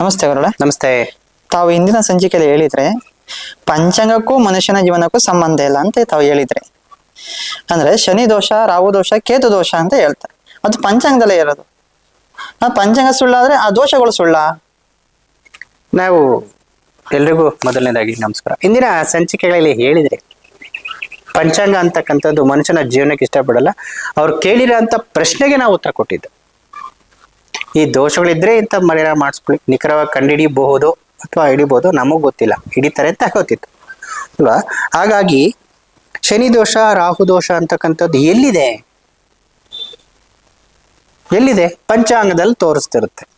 ನಮಸ್ತೆ ಗುರುಳೆ ನಮಸ್ತೆ. ತಾವು ಇಂದಿನ ಸಂಚಿಕೆಯಲ್ಲಿ ಹೇಳಿದ್ರೆ ಪಂಚಾಂಗಕ್ಕೂ ಮನುಷ್ಯನ ಜೀವನಕ್ಕೂ ಸಂಬಂಧ ಇಲ್ಲ ಅಂತ ತಾವು ಹೇಳಿದ್ರೆ. ಅಂದ್ರೆ ಶನಿ ದೋಷ ರಾಹು ದೋಷ ಕೇತು ದೋಷ ಅಂತ ಹೇಳ್ತಾರೆ. ಅದು ಪಂಚಾಂಗದಲ್ಲೇ ಇರೋದು. ಆ ಪಂಚಾಂಗ ಸುಳ್ಳಾದ್ರೆ ಆ ದೋಷಗಳು ಸುಳ್ಳ? ನಾವು ಎಲ್ರಿಗೂ ಮೊದಲನೇದಾಗಿ ನಮಸ್ಕಾರ. ಇಂದಿನ ಸಂಚಿಕೆಗಳಲ್ಲಿ ಹೇಳಿದ್ರೆ ಪಂಚಾಂಗ ಅಂತಕ್ಕಂಥದ್ದು ಮನುಷ್ಯನ ಜೀವನಕ್ಕೆ ಇಷ್ಟಪಡಲ್ಲ. ಅವ್ರು ಕೇಳಿರೋ ಅಂತ ಪ್ರಶ್ನೆಗೆ ನಾವು ಉತ್ತರ ಕೊಟ್ಟಿದ್ದು. ಈ ದೋಷಗಳಿದ್ರೆ ಇಂಥ ಮರ್ಯಾದ ಮಾಡಿಸ್ಕೊಳ್ಳಿ. ನಿಖರವಾಗಿ ಕಂಡುಹಿಡಿಯಬಹುದು ಅಥವಾ ಹಿಡಿಬಹುದು ನಮಗ್ ಗೊತ್ತಿಲ್ಲ. ಹಿಡಿತಾರೆ ಅಂತ ಗೊತ್ತಿತ್ತು. ಅಲ್ವಾ? ಹಾಗಾಗಿ ಶನಿ ದೋಷ, ರಾಹು ದೋಷ ಅಂತಕ್ಕಂಥದ್ದು ಎಲ್ಲಿದೆ? ಎಲ್ಲಿದೆ? ಪಂಚಾಂಗದಲ್ಲಿ ತೋರಿಸ್ತಿರುತ್ತೆ.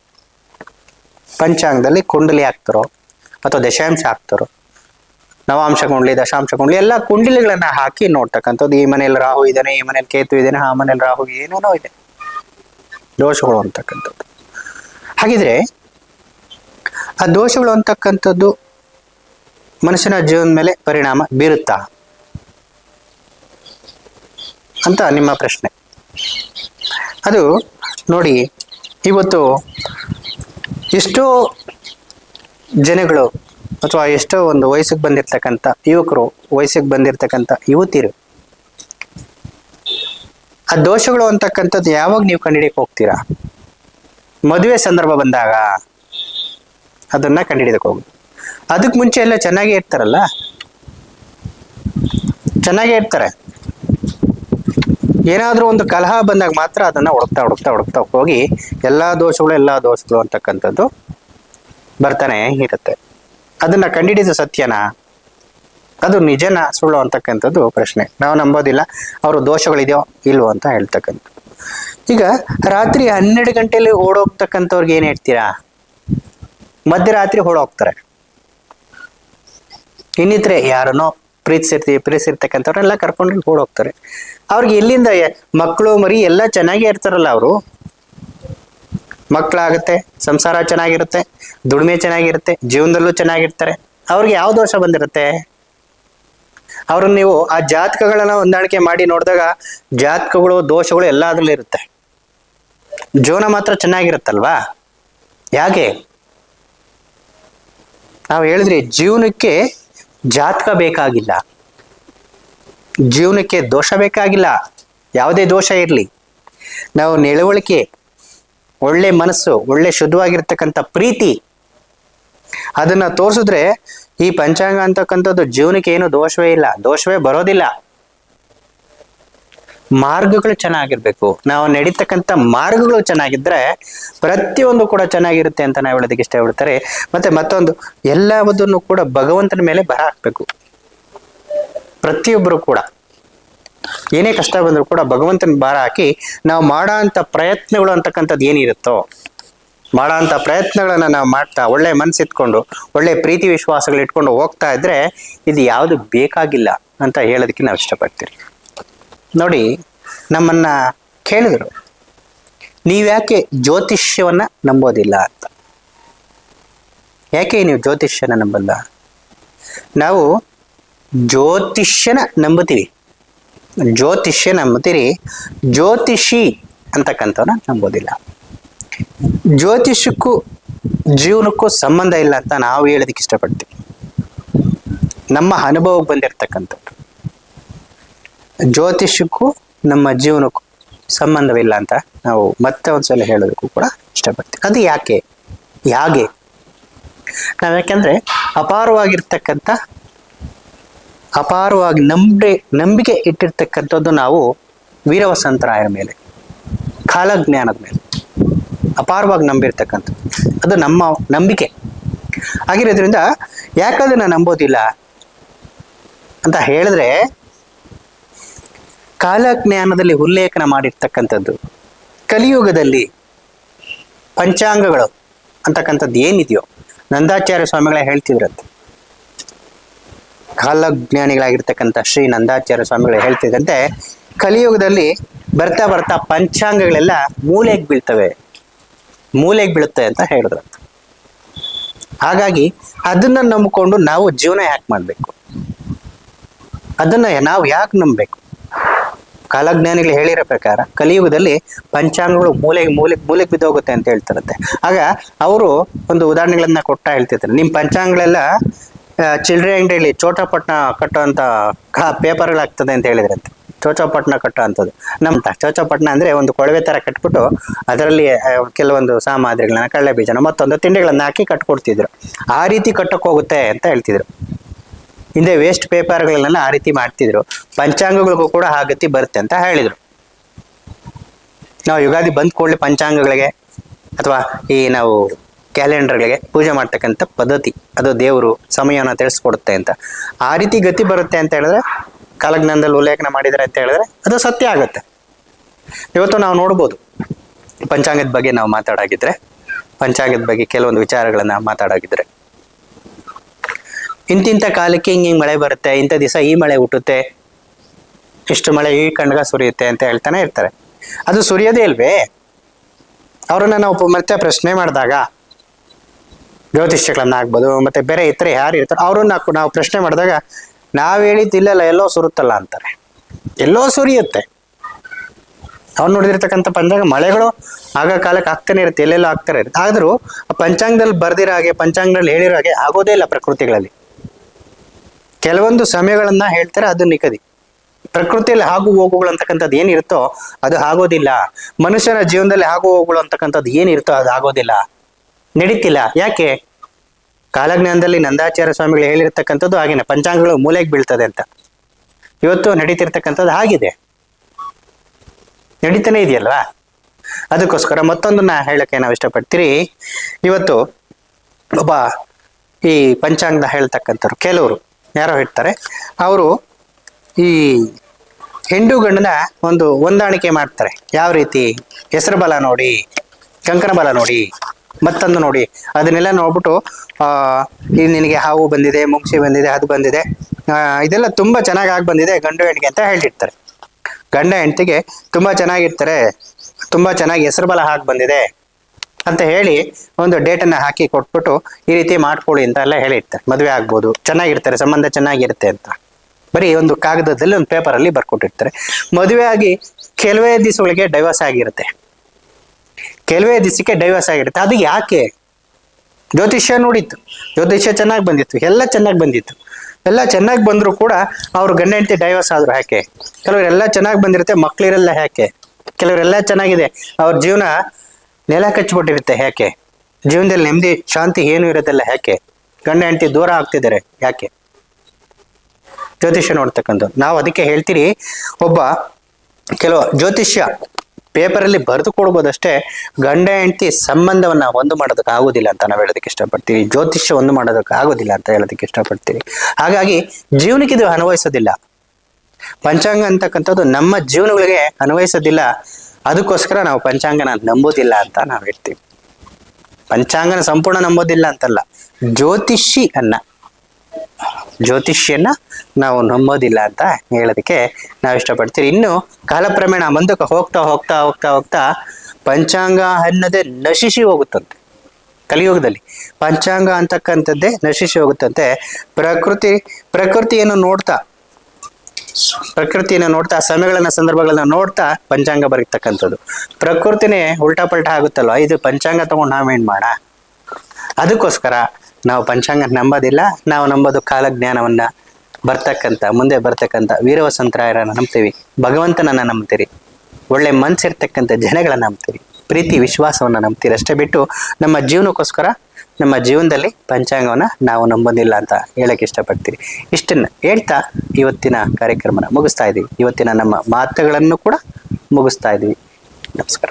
ಪಂಚಾಂಗದಲ್ಲಿ ಕುಂಡಲಿ ಹಾಕ್ತಾರೋ ಅಥವಾ ದಶಾಂಶ ಹಾಕ್ತಾರೋ? ನವಾಂಶ ಕುಂಡಲಿ, ದಶಾಂಶ ಕುಂಡಲಿ ಎಲ್ಲ ಕುಂಡಲಿಗಳನ್ನ ಹಾಕಿ ನೋಡ್ತಕ್ಕಂಥದ್ದು. ಈ ಮನೇಲಿ ರಾಹು ಇದ್ದಾನೆ, ಈ ಮನೇಲಿ ಕೇತು ಇದ್ದಾನೆ, ಆ ಮನೇಲಿ ರಾಹು ಏನೇನೋ ಇದೆ. ದೋಷಗಳು ಅಂತಕ್ಕಂಥದ್ದು. ಹಾಗಿದ್ರೆ, ಆ ದೋಷಗಳು ಅಂತಕ್ಕಂಥದ್ದು ಮನುಷ್ಯನ ಜೀವನ ಮೇಲೆ ಪರಿಣಾಮ ಬೀರುತ್ತಾ? ಅಂತ ನಿಮ್ಮ ಪ್ರಶ್ನೆ. ಅದು ನೋಡಿ, ಇವತ್ತು ಎಷ್ಟೋ ಜನಗಳು ಅಥವಾ ಎಷ್ಟೋ ಒಂದು ವಯಸ್ಸಿಗೆ ಬಂದಿರ್ತಕ್ಕಂಥ ಯುವಕರು, ವಯಸ್ಸಿಗೆ ಬಂದಿರ್ತಕ್ಕಂಥ ಯುವತಿಯರು ಆ ದೋಷಗಳು ಅಂತಕ್ಕಂಥದ್ದು ಯಾವಾಗ ನೀವು ಕಂಡಿಡಿಯಕ್ಕೆ ಹೋಗ್ತೀರಾ? ಮದುವೆ ಸಂದರ್ಭ ಬಂದಾಗ ಅದನ್ನ ಕಂಡಿಡಿದಕ್ಕೆ ಹೋಗುದು. ಅದಕ್ಕೆ ಮುಂಚೆ ಎಲ್ಲ ಚೆನ್ನಾಗೇ ಇರ್ತಾರಲ್ಲ? ಚೆನ್ನಾಗೇ ಇರ್ತಾರೆ. ಏನಾದರೂ ಒಂದು ಕಲಹ ಬಂದಾಗ ಮಾತ್ರ ಅದನ್ನ ಹುಡುಕ್ತಾ ಹುಡುಕ್ತಾ ಹುಡುಕ್ತಾ ಹೋಗಿ ಎಲ್ಲಾ ದೋಷಗಳು ಎಲ್ಲಾ ದೋಷಗಳು ಅಂತಕ್ಕಂಥದ್ದು ಬರ್ತಾನೆ ಇರುತ್ತೆ. ಅದನ್ನ ಕಂಡಿಡಿದ ಸತ್ಯನಾ ಅದು ನಿಜನ ಸುಳ್ಳು ಅಂತಕ್ಕಂಥದ್ದು ಪ್ರಶ್ನೆ. ನಾವು ನಂಬೋದಿಲ್ಲ, ಅವರು ದೋಷಗಳಿದೆಯೋ ಇಲ್ವೋ ಅಂತ ಹೇಳ್ತಕ್ಕಂಥ ಈಗ ರಾತ್ರಿ ಹನ್ನೆರಡು ಗಂಟೆಯಲ್ಲಿ ಓಡೋಗ್ತಕ್ಕಂಥವ್ರಿಗೆ ಏನ್ ಹೇಳ್ತೀರಾ? ಮಧ್ಯರಾತ್ರಿ ಓಡೋಗ್ತಾರೆ. ಇನ್ನಿತ್ರೆ ಯಾರನ್ನೋ ಪ್ರೀತಿಸಿರ್ತಿ, ಪ್ರೀತಿಸಿರ್ತಕ್ಕಂಥವ್ರನ್ನೆಲ್ಲ ಕರ್ಕೊಂಡು ಓಡೋಗ್ತಾರೆ. ಅವ್ರಿಗೆ ಎಲ್ಲಿಂದ ಮಕ್ಕಳು ಮರಿ ಎಲ್ಲ ಚೆನ್ನಾಗೇ ಇರ್ತಾರಲ್ಲ ಅವರು. ಮಕ್ಕಳಾಗುತ್ತೆ ಸಂಸಾರ ಚೆನ್ನಾಗಿರುತ್ತೆ, ದುಡಿಮೆ ಚೆನ್ನಾಗಿರುತ್ತೆ, ಜೀವನದಲ್ಲೂ ಚೆನ್ನಾಗಿರ್ತಾರೆ. ಅವ್ರಿಗೆ ಯಾವ ದೋಷ ಬಂದಿರುತ್ತೆ? ಅವ್ರನ್ನ ನೀವು ಆ ಜಾತಕಗಳನ್ನ ಹೊಂದಾಣಿಕೆ ಮಾಡಿ ನೋಡಿದಾಗ ಜಾತಕಗಳು, ದೋಷಗಳು ಎಲ್ಲ ಅದ್ರಲ್ಲಿ ಇರುತ್ತೆ. ಜೀವನ ಮಾತ್ರ ಚೆನ್ನಾಗಿರುತ್ತಲ್ವಾ? ಯಾಕೆ? ನಾವು ಹೇಳಿದ್ರಿ ಜೀವನಕ್ಕೆ ಜಾತಕ ಬೇಕಾಗಿಲ್ಲ. ಜೀವನಕ್ಕೆ ದೋಷ ಬೇಕಾಗಿಲ್ಲ. ಯಾವುದೇ ದೋಷ ಇರಲಿ. ನಾವು ನಿಳವಳಿಕೆ ಒಳ್ಳೆ ಮನಸ್ಸು, ಒಳ್ಳೆ ಶುದ್ಧವಾಗಿರ್ತಕ್ಕಂಥ ಪ್ರೀತಿ ಅದನ್ನ ತೋರಿಸಿದ್ರೆ ಈ ಪಂಚಾಂಗ ಅಂತಕ್ಕಂಥದ್ದು ಜೀವನಕ್ಕೆ ಏನು ದೋಷವೇ ಇಲ್ಲ. ದೋಷವೇ ಬರೋದಿಲ್ಲ. ಮಾರ್ಗಗಳು ಚೆನ್ನಾಗಿರ್ಬೇಕು. ನಾವು ನಡೀತಕ್ಕಂಥ ಮಾರ್ಗಗಳು ಚೆನ್ನಾಗಿದ್ರೆ ಪ್ರತಿಯೊಂದು ಕೂಡ ಚೆನ್ನಾಗಿರುತ್ತೆ ಅಂತ ನಾವು ಹೇಳೋದಕ್ಕೆ ಇಷ್ಟ ಪಡ್ತಾರೆ ಮತ್ತೆ ಮತ್ತೊಂದು, ಎಲ್ಲವದನ್ನು ಕೂಡ ಭಗವಂತನ ಮೇಲೆ ಬರ ಹಾಕ್ಬೇಕು. ಪ್ರತಿಯೊಬ್ಬರು ಕೂಡ. ಏನೇ ಕಷ್ಟ ಬಂದರೂ ಕೂಡ ಭಗವಂತನ ಭಾರ ಹಾಕಿ ನಾವು ಮಾಡೋ ಅಂಥ ಪ್ರಯತ್ನಗಳು ಅಂತಕ್ಕಂಥದ್ದು ಏನಿರುತ್ತೋ ಮಾಡೋ ಪ್ರಯತ್ನಗಳನ್ನು ಪ್ರಯತ್ನಗಳನ್ನ ನಾವು ಮಾಡ್ತಾ ಒಳ್ಳೆ ಮನಸ್ಸಿಟ್ಕೊಂಡು ಒಳ್ಳೆ ಪ್ರೀತಿ ವಿಶ್ವಾಸಗಳು ಇಟ್ಕೊಂಡು ಹೋಗ್ತಾ ಇದ್ರೆ ಇದು ಯಾವುದು ಬೇಕಾಗಿಲ್ಲ ಅಂತ ಹೇಳೋದಕ್ಕೆ ನಾವು ಇಷ್ಟಪಡ್ತೀರಿ. ನೋಡಿ, ನಮ್ಮನ್ನ ಕೇಳಿದ್ರು ನೀವ್ಯಾಕೆ ಜ್ಯೋತಿಷ್ಯವನ್ನ ನಂಬೋದಿಲ್ಲ ಅಂತ? ಯಾಕೆ ನೀವು ಜ್ಯೋತಿಷ್ಯನ ನಂಬಲ್ಲ? ನಾವು ಜ್ಯೋತಿಷ್ಯನ ನಂಬುತ್ತೀವಿ. ಜ್ಯೋತಿಷ್ಯ ನಂಬುತ್ತೀರಿ, ಜ್ಯೋತಿಷಿ ಅಂತಕ್ಕಂಥವನ್ನ ನಂಬೋದಿಲ್ಲ. ಜ್ಯೋತಿಷಕ್ಕೂ ಜೀವನಕ್ಕೂ ಸಂಬಂಧ ಇಲ್ಲ ಅಂತ ನಾವು ಹೇಳೋದಕ್ಕೆ ಇಷ್ಟಪಡ್ತೀವಿ. ನಮ್ಮ ಅನುಭವಕ್ಕೆ ಬಂದಿರತಕ್ಕಂಥದ್ದು ಜ್ಯೋತಿಷಕ್ಕೂ ನಮ್ಮ ಜೀವನಕ್ಕೂ ಸಂಬಂಧವಿಲ್ಲ ಅಂತ ನಾವು ಮತ್ತೆ ಒಂದ್ಸಲ ಹೇಳೋದಕ್ಕೂ ಕೂಡ ಇಷ್ಟಪಡ್ತೀವಿ. ಅದು ಯಾಕೆ? ಯಾಕೆ ನಾವು ಯಾಕೆಂದ್ರೆ ಅಪಾರವಾಗಿರ್ತಕ್ಕಂಥ, ಅಪಾರವಾಗಿ ನಂಬೆ, ನಂಬಿಕೆ ಇಟ್ಟಿರ್ತಕ್ಕಂಥದ್ದು ನಾವು ವೀರವಸಂತರಾಯರ ಮೇಲೆ, ಕಾಲಜ್ಞಾನದ ಮೇಲೆ. ಅಪಾರವಾಗಿ ನಂಬಿರ್ತಕ್ಕಂಥದ್ದು ಅದು ನಮ್ಮ ನಂಬಿಕೆ ಆಗಿರೋದ್ರಿಂದ ಯಾಕದನ್ನ ನಂಬೋದಿಲ್ಲ ಅಂತ ಹೇಳಿದ್ರೆ ಕಾಲಜ್ಞಾನದಲ್ಲಿ ಉಲ್ಲೇಖನ ಮಾಡಿರ್ತಕ್ಕಂಥದ್ದು, ಕಲಿಯುಗದಲ್ಲಿ ಪಂಚಾಂಗಗಳು ಅಂತಕ್ಕಂಥದ್ದು ಏನಿದೆಯೋ, ನಂದಾಚಾರ್ಯ ಸ್ವಾಮಿಗಳೇ ಹೇಳ್ತಿದ್ರಂತೆ. ಕಾಲಜ್ಞಾನಿಗಳಾಗಿರ್ತಕ್ಕಂಥ ಶ್ರೀ ನಂದಾಚಾರ್ಯ ಸ್ವಾಮಿಗಳು ಹೇಳ್ತಿದ್ದಂತೆ ಕಲಿಯುಗದಲ್ಲಿ ಬರ್ತಾ ಬರ್ತಾ ಪಂಚಾಂಗಗಳೆಲ್ಲ ಮೂಲೆಗೆ ಬೀಳ್ತವೆ. ಮೂಲೆಗೆ ಬೀಳುತ್ತೆ ಅಂತ ಹೇಳಿದ್ರು. ಹಾಗಾಗಿ ಅದನ್ನ ನಂಬಿಕೊಂಡು ನಾವು ಜೀವನ ಯಾಕೆ ಮಾಡಬೇಕು? ಅದನ್ನ ನಾವು ಯಾಕೆ ನಂಬಬೇಕು? ಕಾಲಜ್ಞಾನಿಗಳು ಹೇಳಿರೋ ಪ್ರಕಾರ ಕಲಿಯುಗದಲ್ಲಿ ಪಂಚಾಂಗಗಳು ಮೂಲೆಗೆ ಮೂಲೆ ಮೂಲೆಗೆ ಬಿದ್ದೋಗುತ್ತೆ ಅಂತ ಹೇಳ್ತಿರುತ್ತೆ. ಆಗ ಅವರು ಒಂದು ಉದಾಹರಣೆಗಳನ್ನ ಕೊಟ್ಟ ಹೇಳ್ತಿದ್ರು. ನಿಮ್ಮ ಪಂಚಾಂಗಗಳೆಲ್ಲ ಚಿಲ್ಡ್ರೆ ಅಂಗಡಿಯಲ್ಲಿ ಚೋಟಪಟ್ಟಣ ಕಟ್ಟುವಂತ ಪೇಪರ್ಗಳಾಗ್ತದೆ ಅಂತ ಹೇಳಿದ್ರಂತೆ. ಚೋಚಪಟ್ನ ಕಟ್ಟೋ ಅಂಥದ್ದು ನಮ್ಮ ಚೋಚಪಟ್ನ ಅಂದರೆ ಒಂದು ಕೊಳವೆ ಥರ ಕಟ್ಬಿಟ್ಟು ಅದರಲ್ಲಿ ಕೆಲವೊಂದು ಸಾಮಗ್ರಿಗಳನ್ನ, ಕಡಲೆ ಬೀಜನ ಮತ್ತೊಂದು ತಿಂಡಿಗಳನ್ನ ಹಾಕಿ ಕಟ್ಕೊಡ್ತಿದ್ರು. ಆ ರೀತಿ ಕಟ್ಟಕ್ಕೆ ಹೋಗುತ್ತೆ ಅಂತ ಹೇಳ್ತಿದ್ರು. ಹಿಂದೆ ವೇಸ್ಟ್ ಪೇಪರ್ಗಳನ್ನೆಲ್ಲ ಆ ರೀತಿ ಮಾಡ್ತಿದ್ರು. ಪಂಚಾಂಗಗಳಿಗೂ ಕೂಡ ಆ ಗತಿ ಬರುತ್ತೆ ಅಂತ ಹೇಳಿದ್ರು. ನಾವು ಯುಗಾದಿ ಬಂದ್ ಕೂಡಲೇ ಪಂಚಾಂಗಗಳಿಗೆ ಅಥವಾ ಈ ನಾವು ಕ್ಯಾಲೆಂಡರ್ಗಳಿಗೆ ಪೂಜೆ ಮಾಡ್ತಕ್ಕಂಥ ಪದ್ಧತಿ, ಅದು ದೇವರು ಸಮಯವನ್ನು ತಿಳಿಸ್ಕೊಡುತ್ತೆ ಅಂತ. ಆ ರೀತಿ ಗತಿ ಬರುತ್ತೆ ಅಂತ ಹೇಳಿದ್ರೆ ಕಾಲಜ್ಞಾನದಲ್ಲಿ ಉಲ್ಲೇಖನ ಮಾಡಿದ್ದಾರೆ ಅಂತ ಹೇಳಿದ್ರೆ ಅದು ಸತ್ಯ ಆಗುತ್ತೆ. ಇವತ್ತು ನಾವು ನೋಡ್ಬೋದು. ಪಂಚಾಂಗದ ಬಗ್ಗೆ ನಾವು ಮಾತಾಡಾಗಿದ್ರೆ, ಪಂಚಾಂಗದ ಬಗ್ಗೆ ಕೆಲವೊಂದು ವಿಚಾರಗಳನ್ನ ಮಾತಾಡಾಗಿದ್ರೆ. ಇಂತಿಂಥ ಕಾಲಕ್ಕೆ ಹಿಂಗೆ ಹಿಂಗೆ ಮಳೆ ಬರುತ್ತೆ, ಇಂಥ ದಿವಸ ಈ ಮಳೆ ಹುಟ್ಟುತ್ತೆ, ಇಷ್ಟು ಮಳೆ ಈ ಕಣ್ಗ ಸುರಿಯುತ್ತೆ ಅಂತ ಹೇಳ್ತಾನೆ ಇರ್ತಾರೆ. ಅದು ಸುರಿಯೋದೇ ಇಲ್ವೇ? ಅವರನ್ನ ನಾವು ಮತ್ತೆ ಪ್ರಶ್ನೆ ಮಾಡಿದಾಗ, ಜ್ಯೋತಿಷ್ಯಗಳನ್ನ ಆಗ್ಬೋದು, ಮತ್ತೆ ಬೇರೆ ಇತರ ಯಾರು ಇರ್ತಾರೆ, ಅವ್ರನ್ನ ನಾವು ಪ್ರಶ್ನೆ ಮಾಡಿದಾಗ ನಾವ್ ಹೇಳಿದ್ದು ಇಲ್ಲಲ್ಲ ಎಲ್ಲೋ ಸುರುತ್ತಲ್ಲ ಅಂತಾರೆ. ಎಲ್ಲೋ ಸುರಿಯುತ್ತೆ. ಅವ್ರು ನೋಡಿದಿರ್ತಕ್ಕಂಥ ಪಂಚಾಂಗ ಮಳೆಗಳು ಆಗ ಕಾಲಕ್ಕೆ ಆಗ್ತಾನೆ ಇರುತ್ತೆ, ಎಲ್ಲೆಲ್ಲೋ ಆಗ್ತಾನೆ ಇರುತ್ತೆ. ಆದ್ರೂ ಪಂಚಾಂಗದಲ್ಲಿ ಬರ್ದಿರೋ ಹಾಗೆ, ಪಂಚಾಂಗದಲ್ಲಿ ಹೇಳಿರೋ ಹಾಗೆ ಆಗೋದೇ ಇಲ್ಲ ಪ್ರಕೃತಿಗಳಲ್ಲಿ. ಕೆಲವೊಂದು ಸಮಯಗಳನ್ನು ಹೇಳ್ತಾರೆ ಅದು ನಿಗದಿ ಪ್ರಕೃತಿಯಲ್ಲಿ ಹಾಗು ಹೋಗುಗಳು ಅಂತಕ್ಕಂಥದ್ದು ಏನಿರುತ್ತೋ ಅದು ಆಗೋದಿಲ್ಲ. ಮನುಷ್ಯನ ಜೀವನದಲ್ಲಿ ಹಾಗು ಹೋಗುಗಳು ಅಂತಕ್ಕಂಥದ್ದು ಏನಿರುತ್ತೋ ಅದು ಆಗೋದಿಲ್ಲ. ನಡೀತಿಲ್ಲ. ಯಾಕೆ? ಕಾಲಜ್ಞಾನದಲ್ಲಿ ನಂದಾಚಾರ್ಯ ಸ್ವಾಮಿಗಳು ಹೇಳಿರ್ತಕ್ಕಂಥದ್ದು ಹಾಗೇನೆ. ಪಂಚಾಂಗಗಳು ಮೂಲೆಗೆ ಬೀಳ್ತದೆ ಅಂತ. ಇವತ್ತು ನಡೀತಿರ್ತಕ್ಕಂಥದ್ದು ಆಗಿದೆ ನಡೀತಾನೆ ಇದೆಯಲ್ವಾ? ಅದಕ್ಕೋಸ್ಕರ ಮತ್ತೊಂದನ್ನ ಹೇಳಕ್ಕೆ ನಾವು ಇಷ್ಟಪಡ್ತೀರಿ. ಇವತ್ತು ಒಬ್ಬ ಈ ಪಂಚಾಂಗದ ಹೇಳ್ತಕ್ಕಂಥವ್ರು, ಕೆಲವರು, ಯಾರೋ ಹೇಳ್ತಾರೆ. ಅವರು ಈ ಹೆಂಡು ಗಂಡನ ಒಂದು ಹೊಂದಾಣಿಕೆ ಮಾಡ್ತಾರೆ. ಯಾವ ರೀತಿ? ಹೆಸರು ಬಲ ನೋಡಿ ಕಂಕಣ ಬಲ ನೋಡಿ. ಮತ್ತೊಂದು ನೋಡಿ. ಅದನ್ನೆಲ್ಲ ನೋಡ್ಬಿಟ್ಟು ಆ, ಈ ನಿನಗೆ ಹಾವು ಬಂದಿದೆ ಮುಂಗ್ಸಿ ಬಂದಿದೆ ಅದು ಬಂದಿದೆ. ಇದೆಲ್ಲ ತುಂಬಾ ಚೆನ್ನಾಗಿ ಆಗಿ ಬಂದಿದೆ ಗಂಡು ಹೆಣ್ಣಿಗೆ ಅಂತ ಹೇಳಿರ್ತಾರೆ ಗಂಡ ಹೆಂಡತಿಗೆ ತುಂಬಾ ಚೆನ್ನಾಗಿರ್ತಾರೆ ತುಂಬಾ ಚೆನ್ನಾಗಿ ಹೆಸರು ಬಲ ಹಾಕಿ ಬಂದಿದೆ ಅಂತ ಹೇಳಿ ಒಂದು ಡೇಟನ್ನ ಹಾಕಿ ಕೊಟ್ಬಿಟ್ಟು ಈ ರೀತಿ ಮಾಡ್ಕೊಳ್ಳಿ ಅಂತ ಎಲ್ಲ ಹೇಳಿರ್ತಾರೆ. ಮದುವೆ ಆಗ್ಬೋದು ಚೆನ್ನಾಗಿರ್ತಾರೆ ಸಂಬಂಧ ಚೆನ್ನಾಗಿರುತ್ತೆ ಅಂತ. ಬರೀ ಒಂದು ಕಾಗದದಲ್ಲಿ ಒಂದು ಪೇಪರಲ್ಲಿ ಬರ್ಕೊಟ್ಟಿರ್ತಾರೆ. ಮದುವೆ ಆಗಿ ಕೆಲವೇ ದಿವಸಗಳಿಗೆ ಡೈವರ್ಸ್ ಆಗಿರುತ್ತೆ. ಕೆಲವೇ ದಿವಸಕ್ಕೆ ಡೈವರ್ಸ್ ಆಗಿರುತ್ತೆ. ಅದು ಯಾಕೆ? ಜ್ಯೋತಿಷ್ಯ ನೋಡಿತ್ತು. ಜ್ಯೋತಿಷ್ಯ ಚೆನ್ನಾಗಿ ಬಂದಿತ್ತು. ಎಲ್ಲ ಚೆನ್ನಾಗಿ ಬಂದಿತ್ತು. ಎಲ್ಲ ಚೆನ್ನಾಗಿ ಬಂದರೂ ಕೂಡ ಅವ್ರು ಗಂಡ ಹೆಂಡತಿ ಡೈವರ್ಸ್ ಆದ್ರು ಯಾಕೆ? ಕೆಲವರೆಲ್ಲ ಚೆನ್ನಾಗಿ ಬಂದಿರುತ್ತೆ ಮಕ್ಕಳಿರಲ್ಲ ಯಾಕೆ? ಕೆಲವರೆಲ್ಲ ಚೆನ್ನಾಗಿದೆ. ಅವ್ರ ಜೀವನ ನೆಲ ಕಚ್ಚಿಬಿಟ್ಟಿರುತ್ತೆ ಯಾಕೆ? ಜೀವನದಲ್ಲಿ ನೆಮ್ಮದಿ, ಶಾಂತಿ ಏನು ಇರೋದಿಲ್ಲ ಯಾಕೆ? ಗಂಡ ಹೆಂಡತಿ ದೂರ ಆಗ್ತಿದ್ದಾರೆ ಯಾಕೆ? ಜ್ಯೋತಿಷ್ಯ ನೋಡ್ತಕ್ಕಂಥದ್ದು. ನಾವು ಅದಕ್ಕೆ ಹೇಳ್ತೀರಿ, ಒಬ್ಬ ಕೆಲವು ಜ್ಯೋತಿಷ್ಯ ಪೇಪರಲ್ಲಿ ಬರೆದು ಕೊಡ್ಬೋದಷ್ಟೇ ಗಂಡ ಹೆಂಡತಿ ಸಂಬಂಧವನ್ನ ಒಂದು ಮಾಡೋದಕ್ಕೆ ಆಗೋದಿಲ್ಲ ಅಂತ ನಾವು ಹೇಳೋದಕ್ಕೆ ಇಷ್ಟಪಡ್ತೀವಿ. ಜ್ಯೋತಿಷ್ಯ ಒಂದು ಮಾಡೋದಕ್ಕೆ ಆಗೋದಿಲ್ಲ ಅಂತ ಹೇಳೋದಕ್ಕೆ ಇಷ್ಟಪಡ್ತೀವಿ. ಹಾಗಾಗಿ ಜೀವನಕ್ಕೆ ಇದು ಅನ್ವಯಿಸೋದಿಲ್ಲ. ಪಂಚಾಂಗ ಅಂತಕ್ಕಂಥದ್ದು ನಮ್ಮ ಜೀವನಗಳಿಗೆ ಅನ್ವಯಿಸೋದಿಲ್ಲ. ಅದಕ್ಕೋಸ್ಕರ ನಾವು ಪಂಚಾಂಗನ ನಂಬೋದಿಲ್ಲ ಅಂತ ನಾವು ಹೇಳ್ತೀವಿ. ಪಂಚಾಂಗನ ಸಂಪೂರ್ಣ ನಂಬೋದಿಲ್ಲ ಅಂತಲ್ಲ. ಜ್ಯೋತಿಷಿ ಅನ್ನ. ಜ್ಯೋತಿಷ್ಯನ್ನ ನಾವು ನಂಬೋದಿಲ್ಲ ಅಂತ ಹೇಳೋದಕ್ಕೆ ನಾವು ಇಷ್ಟಪಡ್ತೀವಿ. ಇನ್ನು ಕಾಲಪ್ರಮೇಣ ಮುಂದಕ್ಕೆ ಹೋಗ್ತಾ ಹೋಗ್ತಾ ಹೋಗ್ತಾ ಹೋಗ್ತಾ ಪಂಚಾಂಗ ಅನ್ನೋದೇ ನಶಿಸಿ ಹೋಗುತ್ತಂತೆ. ಕಲಿಯುಗದಲ್ಲಿ ಪಂಚಾಂಗ ಅಂತಕ್ಕಂಥದ್ದೇ ನಶಿಸಿ ಹೋಗುತ್ತಂತೆ. ಪ್ರಕೃತಿ, ಪ್ರಕೃತಿಯನ್ನು ನೋಡ್ತಾ ಪ್ರಕೃತಿಯನ್ನು ನೋಡ್ತಾ, ಸಮಯಗಳನ್ನ, ಸಂದರ್ಭಗಳನ್ನ ನೋಡ್ತಾ ಪಂಚಾಂಗ ಬರೀತಕ್ಕಂಥದ್ದು. ಪ್ರಕೃತಿನೇ ಉಲ್ಟಾ ಪಲ್ಟಾ ಆಗುತ್ತಲ್ವ? ಇದು ಪಂಚಾಂಗ ತಗೊಂಡು ನಾವೇನ್ ಮಾಡ ಅದಕ್ಕೋಸ್ಕರ ನಾವು ಪಂಚಾಂಗ ನಂಬೋದಿಲ್ಲ, ನಾವು ನಂಬೋದು ಕಾಲಜ್ಞಾನವನ್ನ ಬರ್ತಕ್ಕಂಥ, ಮುಂದೆ ಬರ್ತಕ್ಕಂಥ ವೀರವಸಂತರಾಯರನ್ನ ನಂಬ್ತೀವಿ. ಭಗವಂತನನ್ನ ನಂಬ್ತೀರಿ. ಒಳ್ಳೆ ಮನ್ಸಿರ್ತಕ್ಕಂಥ ಜನಗಳನ್ನ ನಂಬ್ತೀವಿ ಪ್ರೀತಿ, ವಿಶ್ವಾಸವನ್ನ ನಂಬ್ತೀರಿ. ಅಷ್ಟೇ ಬಿಟ್ಟು ನಮ್ಮ ಜೀವನಕ್ಕೋಸ್ಕರ ನಮ್ಮ ಜೀವನದಲ್ಲಿ ಪಂಚಾಂಗವನ್ನ ನಾವು ನಂಬೋದಿಲ್ಲ ಅಂತ ಹೇಳಕ್ ಇಷ್ಟಪಡ್ತೀರಿ. ಇಷ್ಟನ್ನ ಹೇಳ್ತಾ ಇವತ್ತಿನ ಕಾರ್ಯಕ್ರಮನ ಮುಗಿಸ್ತಾ ಇದೀವಿ. ಇವತ್ತಿನ ನಮ್ಮ ಮಾತುಗಳನ್ನು ಕೂಡ ಮುಗಿಸ್ತಾ ಇದೀವಿ. ನಮಸ್ಕಾರ.